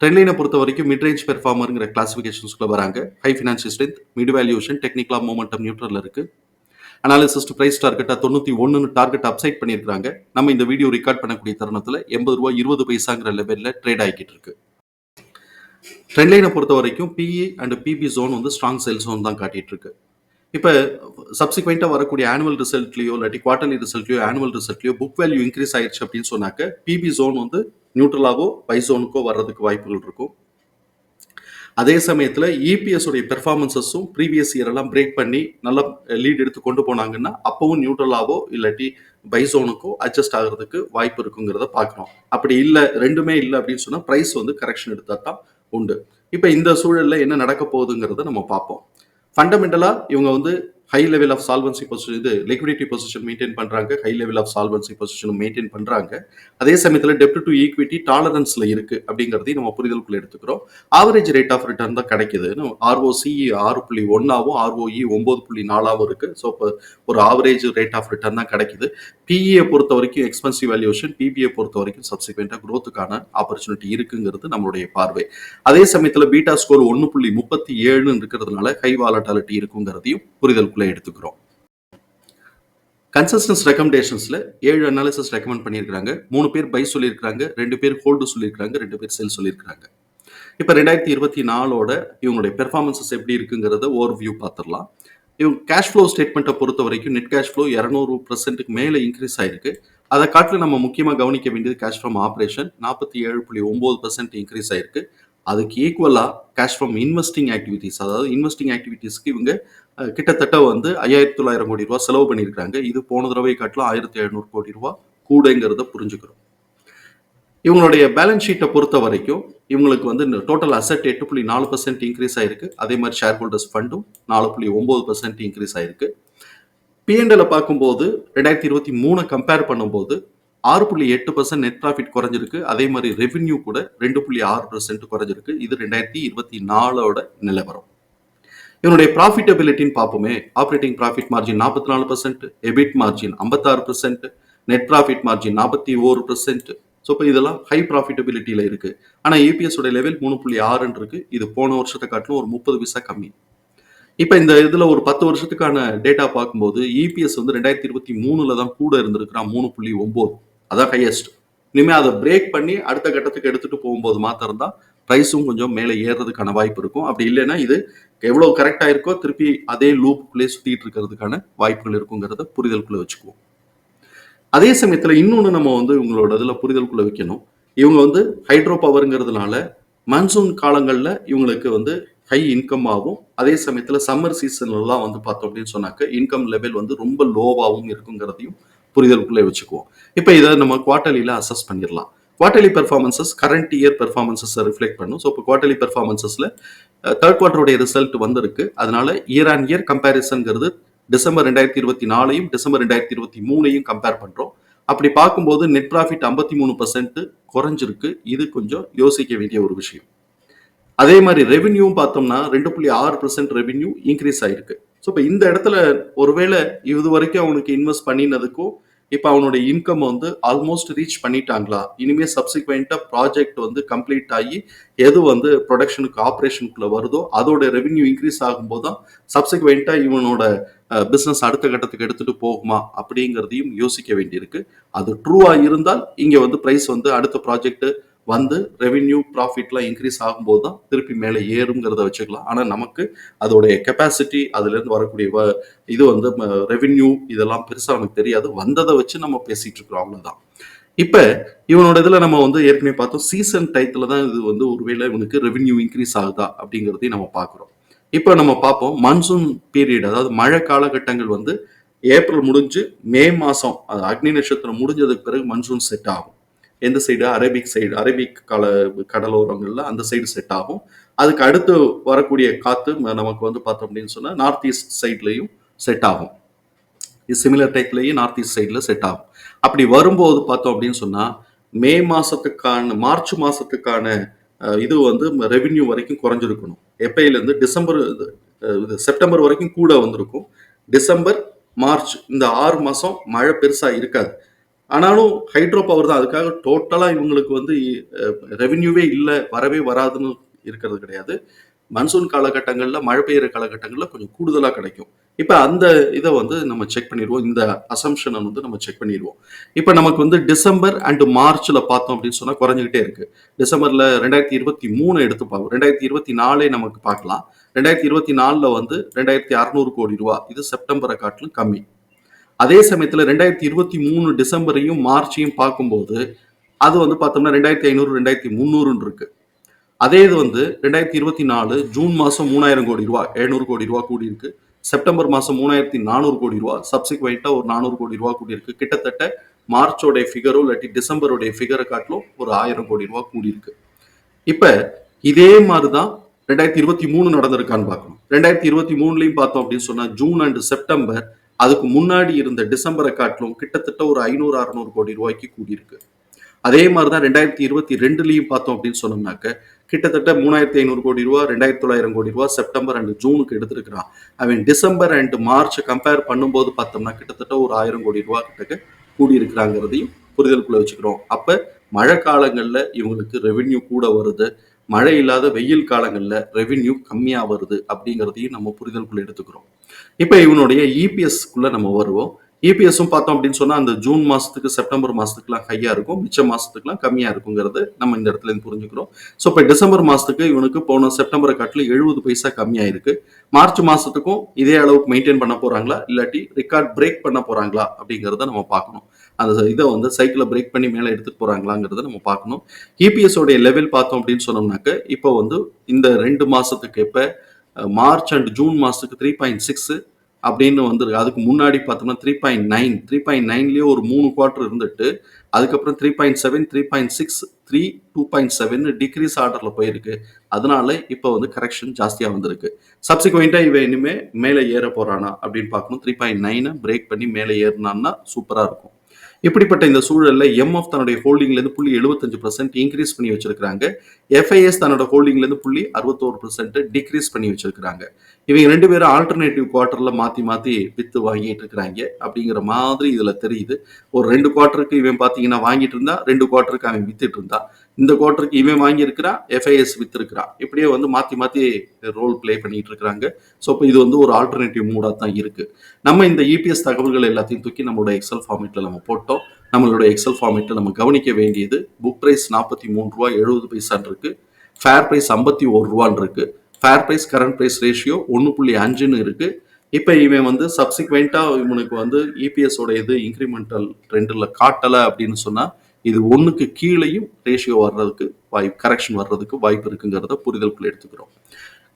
ட்ரெண்ட்லைனை பொறுத்த வரைக்கும் mid range பெர்ஃபார்மருங்கிற கிளாசிஃபிகேஷன்ஸ்குள்ள வராங்க high financial strength mid valuation டெக்னிக்கலா மூமெண்டம் நியூட்ரல் இருக்கு. அனாலிசிஸ்ட் பிரைஸ் டார்கெட்டாக தொண்ணூற்றி ஒன்றுன்னு டார்கெட் அப்சைட் பண்ணியிருக்காங்க நம்ம இந்த வீடியோ ரெக்கார்ட் பண்ணக்கூடிய தருணத்தில் எண்பது ரூபா இருபது பைசாங்கிற லெவலில் ட்ரேட் ஆகிக்கிட்டு இருக்கு. ட்ரெண்ட்லைனை பொறுத்த வரைக்கும் பிஇ அண்ட் பிபி ஜோன் வந்து ஸ்ட்ராங் செல் ஜோன் தான் காட்டிட்டு இருக்கு. இப்போ சப்சிக்வெண்ட்டாக வரக்கூடிய ஆனுவல் ரிசல்ட்லையோ இல்லாட்டி குவார்டர்லி ரிசல்ட்லையோ ஆனுவல் ரிசல்ட்லையோ புக் வேல்யூ இன்க்ரீஸ் ஆயிடுச்சு அப்படின்னு சொன்னாக்க பிபி ஜோன் வந்து நியூட்ரலாகவோ பைசோனுக்கோ வர்றதுக்கு வாய்ப்புகள் இருக்கும். அதே சமயத்தில் இபிஎஸ் உடைய பெர்ஃபார்மன்சஸும் ப்ரீவியஸ் இயரெல்லாம் பிரேக் பண்ணி நல்லா லீட் எடுத்து கொண்டு போனாங்கன்னா அப்பவும் நியூட்ரலாவோ இல்லாட்டி பைசோனுக்கோ அட்ஜஸ்ட் ஆகிறதுக்கு வாய்ப்பு இருக்குங்கிறத பார்க்குறோம். அப்படி இல்லை ரெண்டுமே இல்லை அப்படின்னு சொன்னால் ப்ரைஸ் வந்து கரெக்ஷன் எடுத்தால் தான் உண்டு. இப்போ இந்த சூழலில் என்ன நடக்க போகுதுங்கிறத நம்ம பார்ப்போம். ஃபண்டமெண்டலாக இவங்க வந்து high level of solvency position இது லிக்விடிட்டி பொசிஷன் மெயின்டைன் பண்ணுறாங்க high level of solvency position maintain பண்ணுறாங்க அதே சமயத்தில் டெப்ட் டு ஈக்விட்டி டாலரன்ஸில் இருக்குது அப்படிங்கிறதையும் நம்ம புரிதலுக்குள்ள எடுத்துக்கிறோம். ஆவரேஜ் ரேட் ஆஃப் ரிட்டர்ன் தான் கிடைக்குது. ஆர்ஓசி ஆறு புள்ளி ஒன்றாவும் ஆர்ஓஇ ஒம்பது புள்ளி நாலாவும் இருக்குது ஸோ இப்போ ஒரு ஆவரேஜ் ரேட் ஆஃப் ரிட்டர்ன் தான் கிடைக்குது. பிஇயை பொறுத்த வரைக்கும் எக்ஸ்பென்சிவ் வேல்யூஷன் பிபிஐ பொறுத்த வரைக்கும் சப்சிக்வெண்ட்டாக க்ரோத்துக்கான ஆப்பர்ச்சுனிட்டி இருக்குங்கிறது நம்மளுடைய பார்வை. அதே சமயத்தில் பீட்டா ஸ்கோர் ஒன்று புள்ளி முப்பத்தி ஏழுன்னு இருக்கிறதுனால ஹை வாலட்டாலிட்டி இருக்குங்கிறதையும் புரிதலுக்குள்ள எடுத்துக்கிறோம். கன்சஸ்டன்ஸ் ரெக்கமெண்டேஷன்ஸில் ஏழு அனாலிசிஸ் ரெக்கமெண்ட் பண்ணியிருக்காங்க மூணு பேர் பை சொல்லியிருக்காங்க ரெண்டு பேர் ஹோல்டு சொல்லியிருக்காங்க ரெண்டு பேர் செல் சொல்லியிருக்காங்க இப்போ ரெண்டாயிரத்தி இருபத்தி நாலோட இவங்களுடைய பெர்ஃபார்மன்சஸ் எப்படி இருக்குங்கிறத ஓவர் வியூ பார்த்துடலாம். இவங்க கேஷ் ஃப்ளோ ஸ்டேட்மெண்ட்டை பொறுத்த வரைக்கும் நெட் கேஷ் ஃப்ளோ இரநூறு பர்சன்ட்டுக்கு மேலே இன்க்ரீஸ் ஆயிருக்கு. அதை காட்டில் நம்ம முக்கியமாக கவனிக்க வேண்டியது கேஷ் ஃப்ரம் ஆப்ரேஷன் நாற்பத்தி ஏழு புள்ளி ஒம்பது பர்சன்ட் இன்க்ரீஸ் ஆயிருக்கு. அதுக்கு ஈக்குவலாக கேஷ் ஃப்ரம் இன்வெஸ்டிங் ஆக்டிவிட்டீஸ் அதாவது இன்வெஸ்டிங் ஆக்டிவிட்டீஸ்க்கு இவங்க கிட்டத்தட்ட வந்து ஐயாயிரத்தி தொள்ளாயிரம் கோடி ரூபா செலவு பண்ணியிருக்காங்க இது போன தடவை காட்டிலும் ஆயிரத்தி எழுநூறு கோடி ரூபா கூடங்கிறத புரிஞ்சுக்கிறோம். இவங்களுடைய பேலன்ஸ் ஷீட்டை பொறுத்த வரைக்கும் இவங்களுக்கு வந்து டோட்டல் அசெட் எட்டு புள்ளி நாலு பர்சன்ட் இன்க்ரீஸ் ஆயிருக்கு. அதே மாதிரி ஷேர் ஹோல்டர்ஸ் ஃபண்டும் நாலு புள்ளி ஒம்பது பர்சன்ட் இன்க்ரீஸ் ஆயிருக்கு. பிஎன்எல பார்க்கும்போது ரெண்டாயிரத்தி இருபத்தி மூணு கம்பேர் பண்ணும்போது ஆறு புள்ளி எட்டு பர்சன்ட் நெட் ப்ராஃபிட் குறைஞ்சிருக்கு. அதே மாதிரி ரெவென்யூ கூட ரெண்டு புள்ளி ஆறு பர்சன்ட் குறைஞ்சிருக்கு. இது ரெண்டாயிரத்தி இருபத்தி நாலோட நிலவரம். இவனுடைய ப்ராஃபிட்டபிலிட்டின்னு பார்ப்போமே. ஆப்ரேட்டிங் ப்ராஃபிட் மார்ஜின் நாற்பத்தி நாலு பர்சன்ட் எபிட் மார்ஜின் ஐம்பத்தாறு பர்சன்ட் நெட் ப்ராஃபிட் மார்ஜின் நாற்பத்தி ஓரு பர்சன்ட் ஸோ இப்போ இதெல்லாம் ஹை ப்ராஃபிட்டபிலிட்டியில் இருக்கு. ஆனால் ஏபிஎஸ் உடைய லெவல் மூணு புள்ளி ஆறுன்னு இருக்கு. இது போன வருஷத்தை காட்டிலும் ஒரு முப்பது பைசா கம்மி. இப்போ இந்த இதில் ஒரு பத்து வருஷத்துக்கான டேட்டா பார்க்கும்போது இபிஎஸ் வந்து ரெண்டாயிரத்தி இருபத்தி மூணுல தான் கூட இருந்திருக்கிறான் மூணு புள்ளி ஒம்பது. அதான் ஹையஸ்ட் இனிமேல் அதை பிரேக் பண்ணி அடுத்த கட்டத்துக்கு எடுத்துட்டு போகும்போது மாத்திரம் தான் ப்ரைஸும் கொஞ்சம் மேலே ஏறுறதுக்கான வாய்ப்பு இருக்கும். அப்படி இல்லைன்னா இது எவ்வளோ கரெக்டாக இருக்கோ திருப்பி அதே லூப்புக்குள்ளே சுற்றிட்டு இருக்கிறதுக்கான வாய்ப்புகள் இருக்குங்கிறத புரிதலுக்குள்ளே வச்சுக்குவோம். அதே சமயத்தில் இன்னொன்று நம்ம வந்து இவங்களோட இதில் புரிதலுக்குள்ளே வைக்கணும். இவங்க வந்து ஹைட்ரோ பவருங்கிறதுனால மான்சூன் காலங்களில் இவங்களுக்கு வந்து ஹை இன்கம் ஆகும் அதே சமயத்தில் சம்மர் சீசன்லாம் வந்து பார்த்தோம் அப்படின்னு சொன்னாக்க இன்கம் லெவல் வந்து ரொம்ப லோவாகவும் இருக்குங்கிறதையும் புரிதலுக்குள்ளே வச்சுக்குவோம். இப்போ இதை நம்ம குவார்ட்டர்லியில் அசஸ் பண்ணிடலாம். குவார்டர்லி பெர்ஃபார்மன்சஸ் கரண்ட் இயர் பெர்ஃபார்மன்சஸை ரிஃப்ளெக்ட் பண்ணும். ஸோ இப்போ குவார்டர்லி பெர்ஃபார்மன்சஸில் தேர்ட் குவார்டருடைய ரிசல்ட் வந்திருக்கு. அதனால இயர் ஆன் இயர் கம்பேரிசன்ங்கிறது டிசம்பர் ரெண்டாயிரத்தி இருபத்தி நாலையும் டிசம்பர் ரெண்டாயிரத்தி இருபத்தி மூணையும் கம்பேர் பண்ணுறோம் அப்படி பார்க்கும்போது நெட் ப்ராஃபிட் ஐம்பத்தி மூணு பர்சன்ட் குறைஞ்சிருக்கு. இது கொஞ்சம் யோசிக்க வேண்டிய ஒரு விஷயம். அதே மாதிரி ரெவென்யூவும் பார்த்தோம்னா ரெண்டு புள்ளி ஆறு பர்சன்ட் ரெவென்யூ இன்க்ரீஸ் ஆயிருக்கு. ஸோ இப்போ இந்த இடத்துல ஒருவேளை இது வரைக்கும் அவனுக்கு இன்வெஸ்ட் பண்ணினதுக்கும் இப்போ அவனுடைய இன்கம் வந்து ஆல்மோஸ்ட் ரீச் பண்ணிட்டாங்களா? இனிமேல் சப்சிக்வெண்ட்டாக ப்ராஜெக்ட் வந்து கம்ப்ளீட் ஆகி எது வந்து ப்ரொடக்ஷனுக்கு ஆப்ரேஷனுக்குள்ள வருதோ அதோட ரெவென்யூ இன்க்ரீஸ் ஆகும்போது தான் சப்சிக்வெண்ட்டாக இவனோட பிஸ்னஸ் அடுத்த கட்டத்துக்கு எடுத்துட்டு போகுமா அப்படிங்கிறதையும் யோசிக்க வேண்டியிருக்கு. அது ட்ரூவாக இருந்தால் இங்கே வந்து ப்ரைஸ் வந்து அடுத்த ப்ராஜெக்ட்டு வந்து ரெவின்யூ ப்ராஃபிட்லாம் இன்க்ரீஸ் ஆகும்போது தான் திருப்பி மேலே ஏறுங்கிறத வச்சுக்கலாம். ஆனால் நமக்கு அதோடைய கெப்பாசிட்டி அதுலேருந்து வரக்கூடிய வ- இது வந்து ரெவின்யூ இதெல்லாம் பெருசாக நமக்கு தெரியாது. வந்ததை வச்சு நம்ம பேசிகிட்டு இருக்கிறோம். அவ்வளோதான் இப்போ இவனோட இதில் நம்ம வந்து ஏற்கனவே பார்த்தோம். சீசன் டயத்தில் தான் இது வந்து ஒருவேளை இவனுக்கு ரெவின்யூ இன்க்ரீஸ் ஆகுதா அப்படிங்கிறதையும் நம்ம பார்க்குறோம். இப்போ நம்ம பார்ப்போம். மான்சூன் பீரியட் அதாவது மழை காலகட்டங்கள் வந்து ஏப்ரல் முடிஞ்சு மே மாதம் அது அக்னி நட்சத்திரம் முடிஞ்சதுக்கு பிறகு மன்சூன் செட் ஆகும். எந்த சைடு அரபிக் சைடு அரபிக் கால கடலோரங்கள்ல அந்த சைடு செட் ஆகும். அதுக்கு அடுத்து வரக்கூடிய காத்து நமக்கு வந்து பார்த்தோம் அப்படின்னு சொன்னால் நார்த் ஈஸ்ட் சைட்லையும் செட் ஆகும். இது சிமிலர் டேக்லேயும் நார்த் ஈஸ்ட் சைடில் செட் ஆகும். அப்படி வரும்போது பார்த்தோம் அப்படின்னு சொன்னால் மே மாதத்துக்கான மார்ச் மாதத்துக்கான இது வந்து ரெவின்யூ வரைக்கும் குறைஞ்சிருக்கணும். எப்பயிலேருந்து? டிசம்பர் இது, இது செப்டம்பர் வரைக்கும் கூட வந்திருக்கும். டிசம்பர் மார்ச் இந்த ஆறு மாதம் மழை பெருசாக இருக்காது. ஆனாலும் ஹைட்ரோ பவர் தான். அதுக்காக டோட்டலாக இவங்களுக்கு வந்து ரெவென்யூவே இல்லை வரவே வராதுன்னு இருக்கிறது கிடையாது. மன்சூன் காலகட்டங்களில் மழை பெய்கிற காலகட்டங்களில் கொஞ்சம் கூடுதலாக கிடைக்கும். இப்போ அந்த இதை வந்து நம்ம செக் பண்ணிடுவோம். இந்த அசம்ஷனை வந்து நம்ம செக் பண்ணிடுவோம். இப்போ நமக்கு வந்து டிசம்பர் அண்டு மார்ச்சில் பார்த்தோம் அப்படின்னு சொன்னால் குறைஞ்சிக்கிட்டே இருக்குது டிசம்பரில் ரெண்டாயிரத்தி இருபத்தி மூணு எடுத்து பார்ப்போம் ரெண்டாயிரத்தி இருபத்தி நாலே நமக்கு பார்க்கலாம். ரெண்டாயிரத்தி இருபத்தி நாலில் வந்து ரெண்டாயிரத்தி அறநூறு கோடி ரூபா. இது செப்டம்பரை காட்டிலும் கம்மி. அதே சமயத்தில் ரெண்டாயிரத்தி இருபத்தி மூணு டிசம்பரையும் மார்ச்சையும் பார்க்கும்போது அது வந்து பார்த்தோம்னா ரெண்டாயிரத்தி ஐநூறு ரெண்டாயிரத்தி முந்நூறுன்னு இருக்கு. அதே இது வந்து ரெண்டாயிரத்தி இருபத்தி நாலு ஜூன் மாதம் மூணாயிரம் கோடி ரூபா எழுநூறு கோடி ரூபா கூடியிருக்கு. செப்டம்பர் மாதம் மூணாயிரத்தி நானூறு கோடி ரூபா சப்சிக்வெண்ட்டாக ஒரு நானூறு கோடி ரூபா கூடியிருக்கு. கிட்டத்தட்ட மார்ச்சோடைய ஃபிகரோ இல்லாட்டி டிசம்பருடைய ஃபிகரை காட்டிலும் ஒரு ஆயிரம் கோடி ரூபா கூடி இருக்கு இப்போ இதே மாதிரி தான் ரெண்டாயிரத்தி இருபத்தி மூணு நடந்திருக்கான்னு பார்க்கணும். ரெண்டாயிரத்தி இருபத்தி மூணுலையும் பார்த்தோம் அப்படின்னு சொன்னால் ஜூன் அண்ட் செப்டம்பர் அதுக்கு முன்னாடி இருந்த டிசம்பரை காட்டிலும் கிட்டத்தட்ட ஒரு ஐநூறு அறநூறு கோடி ரூபாய்க்கு கூடியிருக்கு. அதே மாதிரி தான் ரெண்டாயிரத்தி இருபத்தி ரெண்டுலையும் பார்த்தோம் அப்படின்னு சொன்னோம்னாக்க கிட்டத்தட்ட மூணாயிரத்தி ஐநூறு கோடி ரூபா ரெண்டாயிரத்தி தொள்ளாயிரம் கோடி ரூபா செப்டம்பர் அண்ட் ஜூனுக்கு எடுத்திருக்கிறான். அவன் டிசம்பர் அண்ட் மார்ச் கம்பேர் பண்ணும்போது பார்த்தோம்னா கிட்டத்தட்ட ஒரு ஆயிரம் கோடி ரூபா கிட்டக்க கூடியிருக்கிறாங்கிறதையும் புரிதலுக்குள்ள வச்சுக்கிறோம். அப்போ மழை காலங்களில் இவங்களுக்கு ரெவென்யூ கூட வருது. மழை இல்லாத வெயில் காலங்கள்ல ரெவின்யூ கம்மியா வருது அப்படிங்கிறதையும் நம்ம புரிதலுக்குள்ள எடுத்துக்கிறோம். இப்ப இவனுடைய இபிஎஸ் குள்ள நம்ம வருவோம். இபிஎஸும் பார்த்தோம் அப்படின்னு சொன்னால் அந்த ஜூன் மாதத்துக்கு செப்டம்பர் மாதத்துக்குலாம் ஹையாக இருக்கும். மிச்ச மாதத்துக்குலாம் கம்மியாக இருக்குங்கிறது நம்ம இந்த இடத்துல இருந்து புரிஞ்சுக்கிறோம். ஸோ இப்போ டிசம்பர் மாதத்துக்கு இவனுக்கு போன செப்டம்பரை காட்டில் எழுபது பைசா கம்மியாக இருக்குது மார்ச் மாதத்துக்கும் இதே அளவுக்கு மெயின்டைன் பண்ண போறாங்களா? இல்லாட்டி ரெக்கார்ட் பிரேக் பண்ண போகிறாங்களா அப்படிங்கிறத நம்ம பார்க்கணும். அந்த இதை வந்து சைக்கிளை பிரேக் பண்ணி மேலே எடுத்துட்டு போகிறாங்களாங்கிறத நம்ம பார்க்கணும். இபிஎஸோடைய லெவல் பார்த்தோம் அப்படின்னு சொன்னோம்னாக்க இப்போ வந்து இந்த ரெண்டு மாதத்துக்கு இப்போ மார்ச் அண்ட் ஜூன் மாதத்துக்கு த்ரீ பாயிண்ட் சிக்ஸு அப்படின்னு வந்துருக்கு. அதுக்கு முன்னாடி பார்த்தோம்னா three point nine three point நைன்லேயே ஒரு மூணு குவார்ட்டர் இருந்துட்டு அதுக்கப்புறம் three point seven three point six three two point seven decrease ஆர்டரில் போயிருக்கு. அதனால இப்போ வந்து கரெக்ஷன் ஜாஸ்தியாக வந்திருக்கு. சப்சிக்வெண்ட்டாக இவன் இனிமே மேலே ஏற போகிறானா அப்படின்னு பார்க்கணும். த்ரீ பாயிண்ட் நைனை பிரேக் பண்ணி மேலே ஏறினான்னா சூப்பராக இருக்கும். இப்படிப்பட்ட இந்த சூழலில் எம்எஃப் தன்னுடைய ஹோல்டிங்லேருந்து புள்ளி எழுபத்தஞ்சு பர்சன்ட் இன்க்ரீஸ் பண்ணி வச்சிருக்காங்க எஃப்ஐஎஸ் தன்னோட ஹோல்டிங்ல இருந்து புள்ளி அறுபத்தோரு பர்சன்ட் டிக்ரீஸ் பண்ணி வச்சிருக்கிறாங்க. இவங்க ரெண்டு பேரும் ஆல்டர்னேட்டிவ் குவார்டர்ல மாத்தி மாத்தி வித்து வாங்கிட்டு இருக்கிறாங்க. அப்படிங்கிற மாதிரி இதுல தெரியுது. ஒரு ரெண்டு குவார்டருக்கு இவன் பாத்தீங்கன்னா வாங்கிட்டு இருந்தா ரெண்டு குவார்டருக்கு அவன் வித்துட்டு இருந்தா. இந்த குவார்டருக்கு இவன் வாங்கியிருக்கிறான் எஃப்ஐஎஸ் வித்திருக்கிறான் இப்படியே வந்து மாத்தி மாத்தி ரோல் ப்ளே பண்ணிட்டு இருக்கிறாங்க. ஸோ இப்போ இது வந்து ஒரு ஆல்டர்னேட்டிவ் மூடா தான் இருக்கு. நம்ம இந்த இபிஎஸ் தகவல்கள் எல்லாத்தையும் தூக்கி நம்மளோட எக்ஸல் ஃபார்மேட்ல நம்ம போட்டோம். நம்மளோட எக்ஸல் ஃபார்மேட்ல நம்ம கவனிக்க வேண்டியது புக் ப்ரைஸ் நாற்பத்தி மூணு ரூபா எழுபது பைசான் இருக்கு. ஃபேர் ப்ரைஸ் ஐம்பத்தி ஒரு ரூபான் இருக்கு. Fair price current price ratio ஒன்று புள்ளி அஞ்சுன்னு இருக்கு. இப்போ இவன் வந்து சப்சிக்வெண்ட்டாக இவனுக்கு வந்து இபிஎஸோட இது இன்க்ரிமெண்டல் ட்ரெண்டில் காட்டலை அப்படின்னு சொன்னால் இது ஒன்றுக்கு கீழேயும் ரேஷியோ வர்றதுக்கு வாய்ப்பு கரெக்ஷன் வர்றதுக்கு வாய்ப்பு இருக்குங்கிறத புரிதலுக்குள்ள எடுத்துக்கிறோம்.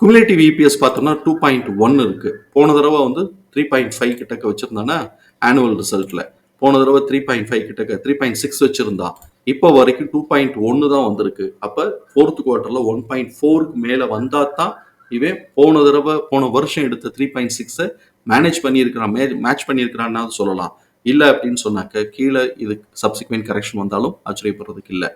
குமுலேட்டிவ் இபிஎஸ் பார்த்தோம்னா டூ பாயிண்ட் ஒன் இருக்கு. போன தடவை வந்து த்ரீ பாயிண்ட் ஃபைவ் கிட்டக்க வச்சிருந்தானா ஆனுவல் ரிசல்ட்டில் போன தடவை த்ரீ பாயிண்ட் ஃபைவ் கிட்ட த்ரீ பாயிண்ட் சிக்ஸ் வச்சிருந்தா இப்போ வரைக்கும் டூ பாயிண்ட் ஒன்று தான் வந்திருக்கு. அப்போ ஃபோர்த் குவார்ட்டரில் ஒன் பாயிண்ட் ஃபோருக்கு மேலே வந்தால் தான் இவன் போன தடவை போன வருஷம் எடுத்த த்ரீ பாயிண்ட் சிக்ஸை மேனேஜ் பண்ணியிருக்கிறான் மே மேட்ச் பண்ணியிருக்கிறான்னு சொல்லலாம். இல்லை அப்படின்னு சொன்னாக்க கீழே இது சப்சிக்வெண்ட் கரெக்ஷன் வந்தாலும் ஆச்சரியப்படுறதுக்கு இல்லை.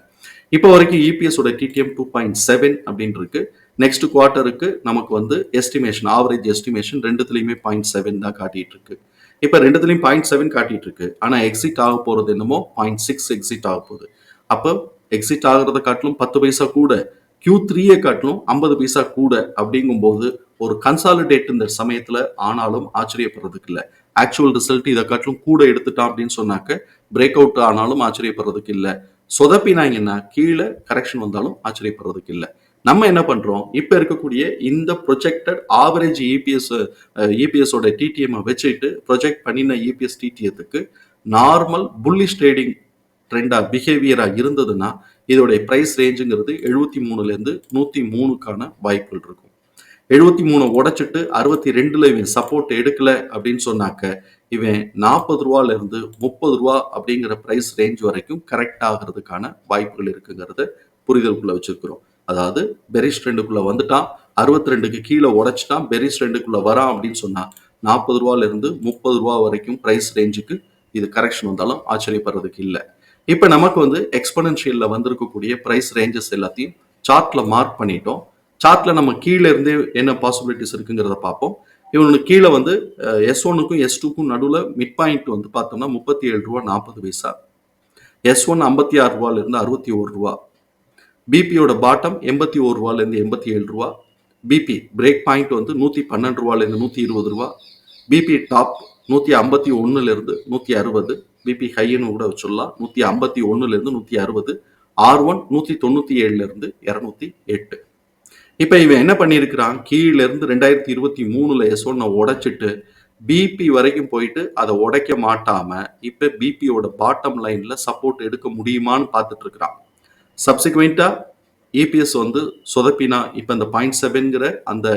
இப்போ வரைக்கும் இபிஎஸோட டிடிஎம் டூ பாயிண்ட் செவன் அப்படின்னு இருக்கு நெக்ஸ்ட் குவார்ட்டருக்கு நமக்கு வந்து எஸ்டிமேஷன் ஆவரேஜ் எஸ்டிமேஷன் ரெண்டுத்துலையுமே பாயிண்ட் செவன் தான் காட்டிட்டு இருக்கு. இப்போ ரெண்டுத்துலையும் பாயிண்ட் செவன் காட்டிட்டு இருக்கு ஆனால் எக்ஸிட் ஆக போகிறது என்னமோ பாயிண்ட் சிக்ஸ் எக்ஸிட் ஆக போகுது. அப்போ எக்ஸிட் ஆகிறத காட்டிலும் பத்து பைசா கூட கியூ த்ரீயை காட்டிலும் ஐம்பது பைசா கூட அப்படிங்கும்போது ஒரு கன்சாலிடேட் இந்த சமயத்தில் ஆனாலும் ஆச்சரியப்படுறதுக்கு இல்லை. ஆக்சுவல் ரிசல்ட் இதை காட்டிலும் கூட எடுத்துட்டான் அப்படின்னு சொன்னாக்க பிரேக் அவுட் ஆனாலும் ஆச்சரியப்படுறதுக்கு இல்லை. சொதப்பினாங்கன்னா கீழே கரெக்ஷன் வந்தாலும் ஆச்சரியப்படுறதுக்கு இல்லை. நம்ம என்ன பண்றோம்? இப்ப இருக்கக்கூடிய இந்த ப்ரொஜெக்டட் ஆவரேஜ் இபிஎஸ் இபிஎஸோட டிடிஎம் வச்சுட்டு ப்ரொஜெக்ட் பண்ணின இபிஎஸ் டிடிஎத்துக்கு நார்மல் புல்லிஷ் ட்ரேடிங் ட்ரெண்டா பிஹேவியரா இருந்ததுன்னா இதோடைய பிரைஸ் ரேஞ்சுங்கிறது எழுபத்தி மூணுல இருந்து நூத்தி மூணுக்கான வாய்ப்புகள் இருக்கும். எழுபத்தி மூணு உடைச்சிட்டு அறுபத்தி ரெண்டுல இவன் சப்போர்ட் எடுக்கல அப்படின்னு சொன்னாக்க இவன் நாற்பது ரூபால இருந்து முப்பது ரூபா அப்படிங்கிற பிரைஸ் ரேஞ்ச் வரைக்கும் கரெக்ட் ஆகிறதுக்கான வாய்ப்புகள் இருக்குங்கிறத புரிதலுக்குள்ள வச்சிருக்கிறோம். அதாவது பெரிஸ் ட்ரெண்டுக்குள்ள வந்துட்டான் அறுபத்தி ரெண்டுக்கு கீழே உடச்சிட்டான் பெரிஸ் ரெண்டுக்குள்ளே வரான் அப்படின்னு சொன்னான். நாற்பது ரூபாயிலிருந்து முப்பது ரூபா வரைக்கும் ப்ரைஸ் ரேஞ்சுக்கு இது கரெக்ஷன் வந்தாலும் ஆச்சரியப்படுறதுக்கு இல்லை. இப்போ நமக்கு வந்து எக்ஸ்பனன்ஷியலில் வந்திருக்கக்கூடிய ப்ரைஸ் ரேஞ்சஸ் எல்லாத்தையும் சார்ட்டில் மார்க் பண்ணிட்டோம். சார்ட்டில் நம்ம கீழே இருந்தே என்ன பாசிபிலிட்டிஸ் இருக்குங்கிறத பார்ப்போம். இவனுக்கு கீழே வந்து எஸ் ஒனுக்கும் எஸ் டூக்கும் நடுவில் மிட் பாயிண்ட் வந்து பார்த்தோம்னா முப்பத்தி ஏழு ரூபா நாற்பது பைசா. எஸ் ஒன் ஐம்பத்தி ஆறு ரூபாலேருந்து அறுபத்தி ஒரு ரூபா. பிபியோட பாட்டம் எண்பத்தி ஒரு ரூபாலேருந்து எண்பத்தி ஏழு ரூபா. பிபி பிரேக் பாயிண்ட் வந்து நூற்றி பன்னெண்டு ரூபாலேருந்து நூற்றி இருபது ரூபா. பிபி டாப் நூற்றி ஐம்பத்தி ஒன்றுலேருந்து நூற்றி அறுபது. பிபி ஹைன்னு கூட சொல்லலாம். நூற்றி ஐம்பத்தி ஒன்றுலேருந்து நூற்றி அறுபது. ஆர் ஒன் நூற்றி தொண்ணூற்றி ஏழுலேருந்து இரநூத்தி எட்டு. இப்போ இவன் என்ன பண்ணியிருக்கிறான்? கீழேருந்து ரெண்டாயிரத்தி இருபத்தி மூணில் எஸ் ஒன்னை உடைச்சிட்டு பிபி வரைக்கும் போயிட்டு அதை உடைக்க மாட்டாமல் இப்போ பிபியோட பாட்டம் லைனில் சப்போர்ட் எடுக்க முடியுமான்னு பார்த்துட்டு இருக்கிறான். சப்சிக்வெண்ட்டாக இபிஎஸ் வந்து சொதப்பினா இப்போ இந்த பாயிண்ட் செவன்கிற அந்த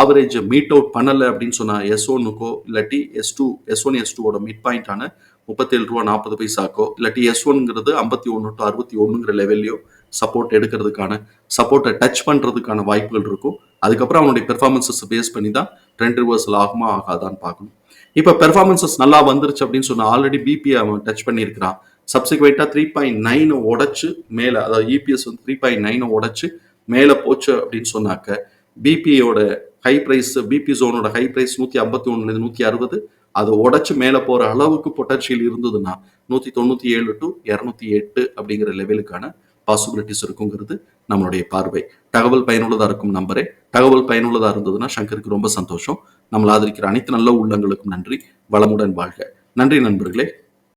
ஆவரேஜ் மீட் அவுட் பண்ணலை அப்படின்னு சொன்னால் எஸ் ஒன்னுக்கோ இல்லாட்டி S two S one S டூவோட மிட் பாயிண்டான முப்பத்தேழு ரூபா நாற்பது பைசாக்கோ இல்லாட்டி எஸ் ஒன்ங்கிறது ஐம்பத்தி ஒன்று டு அறுபத்தி ஒன்றுங்கிற லெவல்லையோ சப்போர்ட் எடுக்கிறதுக்கான சப்போர்ட்டை டச் பண்ணுறதுக்கான வாய்ப்புகள் இருக்கும். அதுக்கப்புறம் அவனுடைய பெர்ஃபார்மன்சஸ் பேஸ் பண்ணி தான் ட்ரெண்ட் ரிவர்சல் ஆகுமா ஆகாதான்னு பார்க்கணும். இப்போ பெர்ஃபார்மன்சஸ் நல்லா வந்துருச்சு அப்படின்னு சொன்னால் ஆல்ரெடி பிபி அவன் டச் பண்ணியிருக்கிறான். சப்சிக்வெண்ட்டாக த்ரீ பாயிண்ட் நைனை உடச்சு மேலே அதாவது இபிஎஸ் வந்து த்ரீ பாயிண்ட் நைனை உடச்சு மேலே போச்சு அப்படின்னு சொன்னாக்க பிபியோட ஹை ப்ரைஸ் பிபி ஜோனோட ஹை ப்ரைஸ் நூற்றி ஐம்பத்தி ஒன்றுலேருந்து நூற்றி அறுபது அதை உடச்சு மேலே போகிற அளவுக்கு பொட்டன்ஷியல் இருந்ததுன்னா நூற்றி தொண்ணூற்றி ஏழு டு இரநூத்தி எட்டு அப்படிங்கிற லெவலுக்கான பாசிபிலிட்டிஸ் இருக்குங்கிறது நம்மளுடைய பார்வை. தகவல் பயனுள்ளதாக இருக்கும் நம்பரே. தகவல் பயனுள்ளதாக இருந்ததுன்னா சங்கருக்கு ரொம்ப சந்தோஷம். நம்மளை ஆதரிக்கிற அனைத்து நல்ல உள்ளங்களுக்கும் நன்றி. வளமுடன் வாழ்க. நன்றி நண்பர்களே.